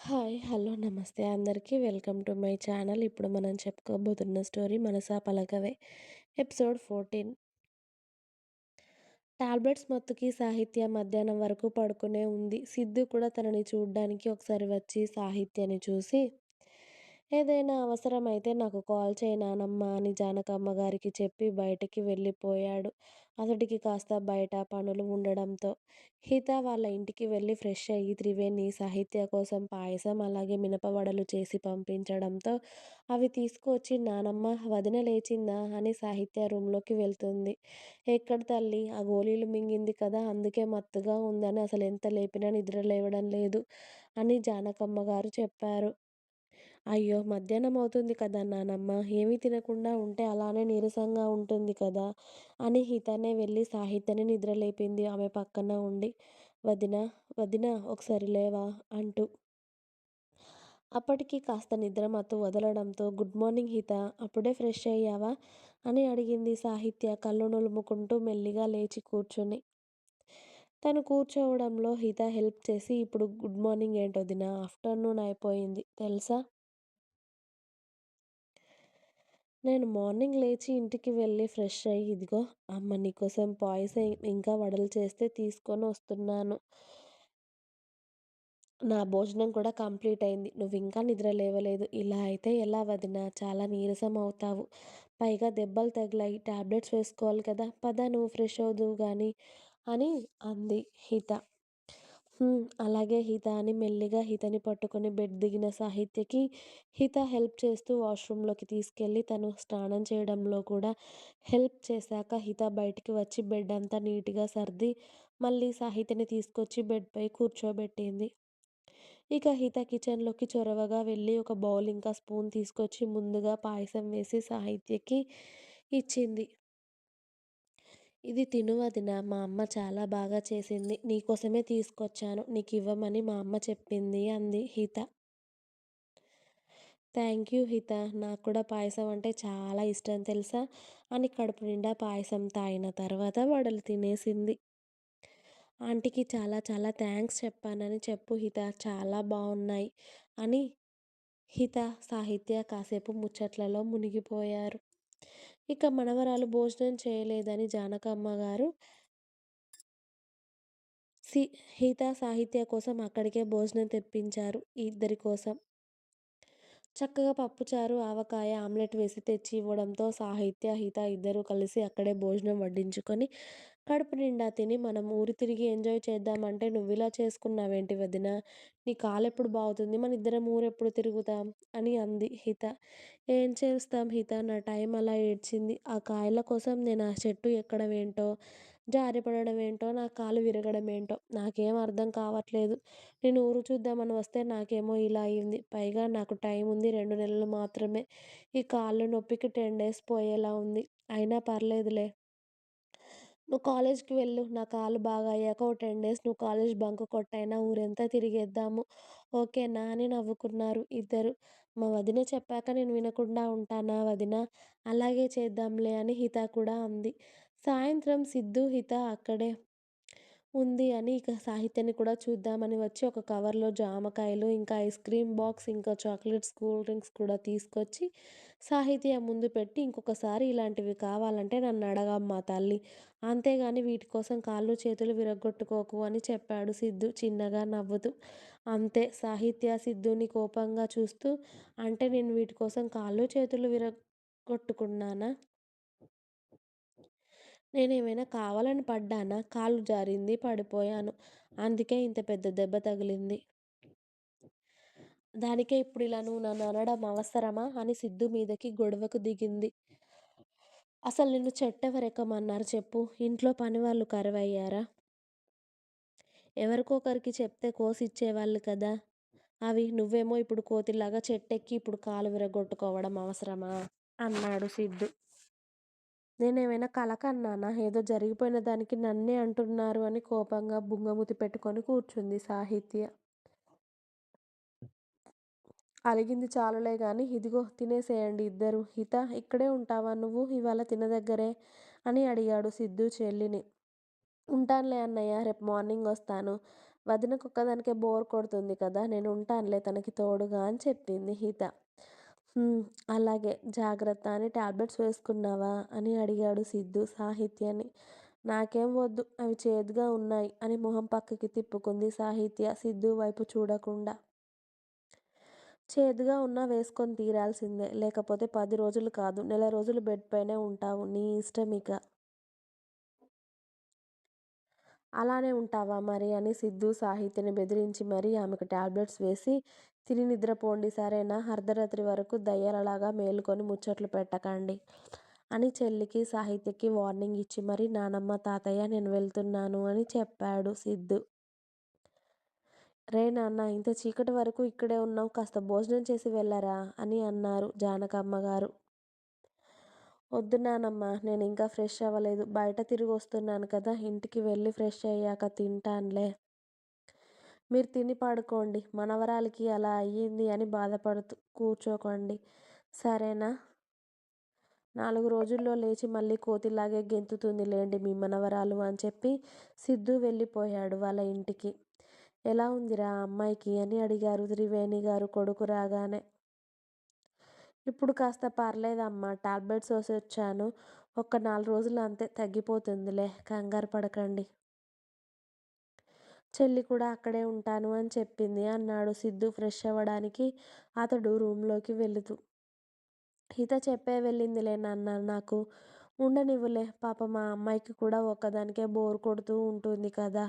Hi hello నమస్తే అందరికీ. Welcome to my channel. ఇప్పుడు మనం చెప్పుకోబోతున్న story Manasa Palakave. Episode fourteen. Tablets మత్తుకి Sahitya మధ్యాహ్నం వరకు పడుకునే ఉంది. సిద్ధు కూడా తనని చూడ్డానికి ఒకసారి వచ్చి సాహిత్యని చూసి ఏదైనా అవసరమైతే నాకు కాల్ చేయి నానమ్మ అని జానకమ్మ గారికి చెప్పి బయటికి వెళ్ళిపోయాడు. అతడికి కాస్త బయట పనులు ఉండడంతో హిత వాళ్ళ ఇంటికి వెళ్ళి ఫ్రెష్ అయ్యి త్రివేణి సాహిత్య కోసం పాయసం అలాగే మినపవడలు చేసి పంపించడంతో అవి తీసుకువచ్చి నానమ్మ వదిన లేచిందా? అని సాహిత్య రూమ్లోకి వెళ్తుంది. ఎక్కడ తల్లి? ఆ గోళీలు మింగింది కదా అందుకే మత్తుగా ఉందని అసలు ఎంత లేపినా నిద్ర లేవడం లేదు అని జానకమ్మ గారు చెప్పారు. అయ్యో! మధ్యాహ్నం అవుతుంది కదా నానమ్మ. ఏమీ తినకుండా ఉంటే అలానే నీరసంగా ఉంటుంది కదా అని హితనే వెళ్ళి సాహిత్యని నిద్రలేపింది ఆమె పక్కన ఉండి వదిన వదిన ఒకసారి లేవా? అంటూ. అప్పటికి కాస్త నిద్ర మత్తు వదలడంతో గుడ్ మార్నింగ్ హిత అప్పుడే ఫ్రెష్ అయ్యావా? అని అడిగింది సాహిత్య కళ్ళు నులుముకుంటూ మెల్లిగా లేచి కూర్చుని. తను కూర్చోవడంలో హిత హెల్ప్ చేసి ఇప్పుడు గుడ్ మార్నింగ్ ఏంటో దిన ఆఫ్టర్నూన్ అయిపోయింది. తెలుసా? నేను మార్నింగ్ లేచి ఇంటికి వెళ్ళి ఫ్రెష్ అయ్యి ఇదిగో అమ్మ నీకోసం పాయసం ఇంకా వడలు చేస్తే తీసుకొని వస్తున్నాను. నా భోజనం కూడా కంప్లీట్ అయింది. నువ్వు ఇంకా నిద్ర లేవలేదు. ఇలా అయితే ఎలా వదినా? చాలా నీరసం అవుతావు. పైగా దెబ్బలు తగిలాయి. టాబ్లెట్స్ వేసుకోవాలి కదా. పద నువ్వు ఫ్రెష్ అవుదువు కానీ అని అంది హిత. అలాగే హిత అని మెల్లిగా హితని పట్టుకొని బెడ్ దిగిన సాహిత్యకి హిత హెల్ప్ చేస్తూ వాష్రూమ్లోకి తీసుకెళ్ళి తను స్నానం చేయడంలో కూడా హెల్ప్ చేశాక హిత బయటికి వచ్చి బెడ్ అంతా నీట్గా సర్ది మళ్ళీ సాహిత్యని తీసుకొచ్చి బెడ్పై కూర్చోబెట్టింది. ఇక హిత కిచెన్లోకి చొరవగా వెళ్ళి ఒక బౌల్ ఇంకా స్పూన్ తీసుకొచ్చి ముందుగా పాయసం వేసి సాహిత్యకి ఇచ్చింది. ఇది తిను వదిన మా అమ్మ చాలా బాగా చేసింది. నీకోసమే తీసుకొచ్చాను. నీకు ఇవ్వమని మా అమ్మ చెప్పింది అంది హిత. థ్యాంక్ యూ హిత. నాకు కూడా పాయసం అంటే చాలా ఇష్టం తెలుసా? అని కడుపు నిండా పాయసం తాగిన తర్వాత వడలు తినేసింది. ఆంటీకి చాలా చాలా థ్యాంక్స్ చెప్పానని చెప్పు హిత. చాలా బాగున్నాయి అని హిత సాహిత్య కాసేపు ముచ్చట్లలో మునిగిపోయారు. ఇక మనవరాలు భోజనం చేయలేదని జానకమ్మ గారు సి హిత సాహిత్య కోసం అక్కడికే భోజనం తెప్పించారు ఇద్దరి కోసం. చక్కగా పప్పుచారు ఆవకాయ ఆమ్లెట్ వేసి తెచ్చి ఇవ్వడంతో సాహిత్య హిత ఇద్దరూ కలిసి అక్కడే భోజనం వడ్డించుకొని కడుపు నిండా తిని మనం ఊరి తిరిగి ఎంజాయ్ చేద్దామంటే నువ్వు ఇలా చేసుకున్నావేంటి వదిన? నీ కాలు ఎప్పుడు బాగుతుంది మన ఇద్దరం ఊరెప్పుడు తిరుగుతాం? అని అంది హిత. ఏం చేస్తాం హిత? నా టైం అలా ఏడ్చింది. ఆ కాయల కోసం నేను ఆ చెట్టు ఎక్కడం ఏంటో జారిపడడం ఏంటో నా కాలు విరగడం ఏంటో నాకేం అర్థం కావట్లేదు. నేను ఊరు చూద్దామని వస్తే నాకేమో ఇలా అయింది. పైగా నాకు టైం ఉంది రెండు నెలలు మాత్రమే. ఈ కాళ్ళు నొప్పికి టెన్ డేస్ పోయేలా ఉంది. అయినా పర్లేదులే. నువ్వు కాలేజ్కి వెళ్ళు. నా కాలు బాగా అయ్యాక ఓ టెన్ డేస్ నువ్వు కాలేజ్ బంక్ కొట్టైనా ఊరంతా తిరిగేద్దాము. ఓకేనా అని నవ్వుకున్నారు ఇద్దరు. మా వదిన చెప్పాక నేను వినకుండా ఉంటానా వదిన? అలాగే చేద్దాంలే అని హిత కూడా అంది. సాయంత్రం సిద్ధు హిత అక్కడే ఉంది అని ఇక సాహిత్యాన్ని కూడా చూద్దామని వచ్చి ఒక కవర్లో జామకాయలు ఇంకా ఐస్ క్రీమ్ బాక్స్ ఇంకా చాక్లెట్స్ కూల్ డ్రింక్స్ కూడా తీసుకొచ్చి సాహిత్య ముందు పెట్టి ఇంకొకసారి ఇలాంటివి కావాలంటే నన్ను అడగమ్మా తల్లి. అంతేగాని వీటి కోసం కాళ్ళు చేతులు విరగొట్టుకోకు అని చెప్పాడు సిద్ధు చిన్నగా నవ్వుతూ. అంతే సాహిత్య సిద్ధుని కోపంగా చూస్తూ అంటే నేను వీటి కోసం కాళ్ళు చేతులు విరగొట్టుకున్నానా? నేనేమైనా కావాలని పడ్డానా? కాలు జారింది పడిపోయాను. అందుకే ఇంత పెద్ద దెబ్బ తగిలింది. దానికే ఇప్పుడు ఇలా నువ్వు నన్ను అనడం అవసరమా? అని సిద్ధు మీదకి గొడవకు దిగింది. అసలు నిన్ను చెట్టెవరెక్కమన్నారు చెప్పు. ఇంట్లో పని వాళ్ళు కరువయ్యారా? ఎవరికొకరికి చెప్తే కోసి ఇచ్చేవాళ్ళు కదా. అవి నువ్వేమో ఇప్పుడు కోతిలాగా చెట్టెక్కి ఇప్పుడు కాలు విరగొట్టుకోవడం అవసరమా? అన్నాడు సిద్ధు. నేనేమైనా కలకన్నానా? ఏదో జరిగిపోయిన దానికి నన్నే అంటున్నారు అని కోపంగా బుంగముతి పెట్టుకొని కూర్చుంది సాహిత్య. అలిగింది చాలులే కానీ ఇదిగో తినేసేయండి ఇద్దరు. హిత ఇక్కడే ఉంటావా నువ్వు? ఇవాళ తినదగ్గరే అని అడిగాడు సిద్ధు చెల్లిని. ఉంటానులే అన్నయ్య రేపు మార్నింగ్ వస్తాను. వదినకొక్కదానికే బోర్ కొడుతుంది కదా నేను ఉంటానులే తనకి తోడుగా అని చెప్పింది హిత. అలాగే జాగ్రత్త అని టాబ్లెట్స్ వేసుకున్నావా? అని అడిగాడు సిద్ధు సాహిత్యని. నాకేం వద్దు అవి చేదుగా ఉన్నాయి అని మొహం పక్కకి తిప్పుకుంది సాహిత్య సిద్ధు వైపు చూడకుండా. చేదుగా ఉన్నా వేసుకొని తీరాల్సిందే. లేకపోతే పది రోజులు కాదు నెల రోజులు బెడ్ పైనే ఉంటావు. నీ ఇష్టం ఇక. అలానే ఉంటావా మరి అని సిద్ధు సాహిత్యని బెదిరించి మరీ ఆమెకు టాబ్లెట్స్ వేసి తిని నిద్రపోండి సరేనా? అర్ధరాత్రి వరకు దయ్యాలలాగా మేలుకొని ముచ్చట్లు పెట్టకండి అని చెల్లికి, సాహిత్యకి వార్నింగ్ ఇచ్చి మరి నానమ్మ, తాతయ్య నేను వెళ్తున్నాను అని చెప్పాడు సిద్ధు. రే నాన్నా ఇంత చీకటి వరకు ఇక్కడే ఉన్నావు కాస్త భోజనం చేసి వెళ్ళరా అని అన్నారు జానకమ్మ గారు వద్దు నానమ్మా ఇంకా ఫ్రెష్ అవ్వలేదు. బయట తిరిగొస్తున్నాను కదా ఇంటికి వెళ్ళి ఫ్రెష్ అయ్యాక తింటానులే మీరు తిని పడుకోండి. మనవరాలికి అలా అయ్యింది అని బాధపడుతూ కూర్చోకండి. సరేనా? నాలుగు రోజుల్లో లేచి మళ్ళీ కోతిలాగే గెంతుతుంది లేండి మీ మనవరాలు అని చెప్పి సిద్ధు వెళ్ళిపోయాడు వాళ్ళ ఇంటికి. ఎలా ఉందిరా అమ్మాయికి అని అడిగారు త్రివేణి గారు కొడుకు రాగానే. ఇప్పుడు కాస్త పర్లేదమ్మా. టాబ్లెట్స్ వేసొచ్చాను. ఒక నాలుగు రోజులు అంతే తగ్గిపోతుందిలే. కంగారు పడకండి. చెల్లి కూడా అక్కడే ఉంటాను అని చెప్పింది. అన్నాడు సిద్ధు ఫ్రెష్ అవ్వడానికి. అతడు రూమ్లోకి వెళుతూ. హిత చెప్పే వెళ్ళిందిలే నాన్న నాకు. ఉండనివ్వులే. పాపం మా అమ్మాయికి కూడా ఒక్కదానికే బోర్ కొడుతూ ఉంటుంది కదా.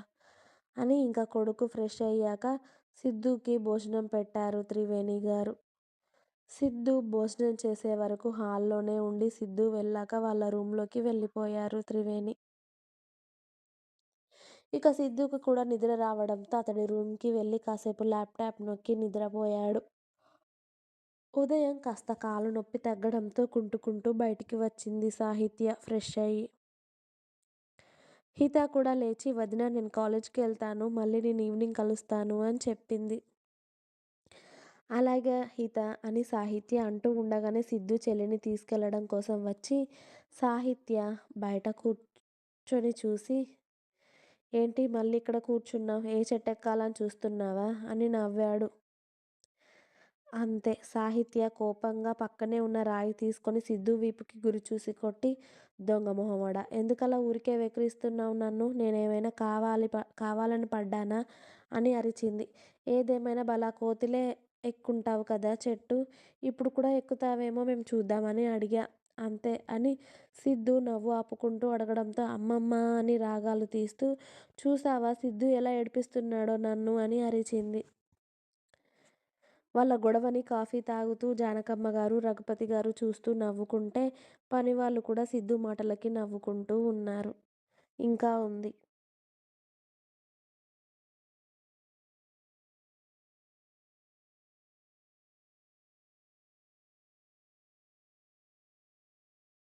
అని ఇంకా కొడుకు ఫ్రెష్ అయ్యాక సిద్ధుకి భోజనం పెట్టారు త్రివేణి గారు. సిద్ధు భోజనం చేసే వరకు హాల్లోనే ఉండి సిద్ధు వెళ్ళాక వాళ్ళ రూమ్లోకి వెళ్ళిపోయారు త్రివేణి. ఇక సిద్ధుకు కూడా నిద్ర రావడంతో అతడి రూమ్కి వెళ్ళి కాసేపు ల్యాప్టాప్ నొక్కి నిద్రపోయాడు. ఉదయం కాస్త కాలు నొప్పి తగ్గడంతో కుంటుకుంటూ బయటికి వచ్చింది సాహిత్య ఫ్రెష్ అయ్యి హిత కూడా లేచి వదిన నేను కాలేజ్కి వెళ్తాను మళ్ళీ నేను ఈవినింగ్ కలుస్తాను అని చెప్పింది. అలాగే హిత అని సాహిత్య అంటూ ఉండగానే సిద్ధు చెల్లిని తీసుకెళ్ళడం కోసం వచ్చి సాహిత్య బయట కూర్చొని చూసి ఏంటి మళ్ళీ ఇక్కడ కూర్చున్నావు ఏ చెట్టెక్కాలని చూస్తున్నావా? అని నవ్వాడు. అంతే సాహిత్య కోపంగా పక్కనే ఉన్న రాయి తీసుకొని సిద్ధు వీపుకి గురి చూసి కొట్టి దొంగ మొహమడ ఎందుకలా ఊరికే వెక్కిరిస్తున్నావ్ నన్ను నేనేమైనా కావాలని పడ్డానా? అని అరిచింది. ఏదేమైనా బలా కోతిలే ఎక్కుంటావు కదా చెట్టు. ఇప్పుడు కూడా ఎక్కుతావేమో మేము చూద్దామని అడిగా అంతే అని సిద్ధు నవ్వు ఆపుకుంటూ అడగడంతో అమ్మమ్మ అని రాగాలు తీస్తూ చూసావా సిద్ధు ఎలా ఏడిపిస్తున్నాడో నన్ను అని అరిచింది. వాళ్ళ గొడవని కాఫీ తాగుతూ జానకమ్మ గారు రఘుపతి గారు చూస్తూ నవ్వుకుంటే పని వాళ్ళు కూడా సిద్ధు మాటలకి నవ్వుకుంటూ ఉన్నారు. ఇంకా ఉంది.